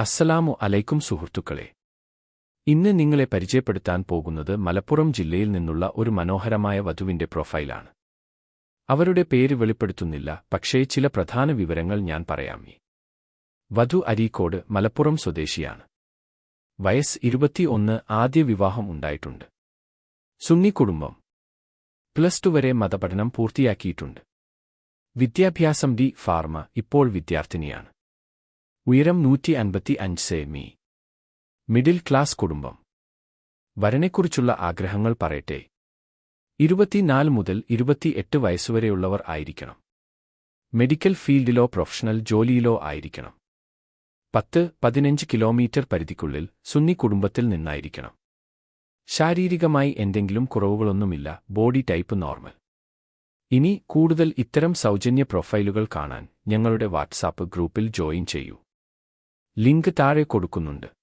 അസ്സലാമു അലൈക്കും സുഹൃത്തുക്കളെ. ഇന്ന് നിങ്ങളെ പരിചയപ്പെടുത്താൻ പോകുന്നത് മലപ്പുറം ജില്ലയിൽ നിന്നുള്ള ഒരു മനോഹരമായ വധുവിന്റെ പ്രൊഫൈലാണ്. അവരുടെ പേര് വെളിപ്പെടുത്തുന്നില്ല പക്ഷേ ചില പ്രധാന വിവരങ്ങൾ ഞാൻ പറയാമേ വധു അരീക്കോട് മലപ്പുറം സ്വദേശിയാണ്. വയസ്സ് ഇരുപത്തിയൊന്ന് ആദ്യ വിവാഹം ഉണ്ടായിട്ടുണ്ട്. സുന്നി കുടുംബം. പ്ലസ് ടു വരെ മതപഠനം പൂർത്തിയാക്കിയിട്ടുണ്ട്. വിദ്യാഭ്യാസം ഡി ഫാർമ ഇപ്പോൾ വിദ്യാർത്ഥിനിയാണ്. ഉയരം നൂറ്റി അൻപത്തി അഞ്ച് സെമി മിഡിൽ ക്ലാസ് കുടുംബം. വരനെക്കുറിച്ചുള്ള ആഗ്രഹങ്ങൾ പറയട്ടെ. ഇരുപത്തിനാല് മുതൽ ഇരുപത്തിയെട്ട് വയസ്സുവരെയുള്ളവർ ആയിരിക്കണം. മെഡിക്കൽ ഫീൽഡിലോ പ്രൊഫഷണൽ ജോലിയിലോ ആയിരിക്കണം. പത്ത് പതിനഞ്ച് കിലോമീറ്റർ പരിധിക്കുള്ളിൽ സുന്നി കുടുംബത്തിൽ നിന്നായിരിക്കണം. ശാരീരികമായി എന്തെങ്കിലും കുറവുകളൊന്നുമില്ല ബോഡി ടൈപ്പ് നോർമൽ. ഇനി കൂടുതൽ ഇത്തരം സൗജന്യ പ്രൊഫൈലുകൾ കാണാൻ ഞങ്ങളുടെ വാട്സാപ്പ് ഗ്രൂപ്പിൽ ജോയിൻ ചെയ്യൂ. ലിങ്ക് താഴെ കൊടുക്കുന്നുണ്ട്.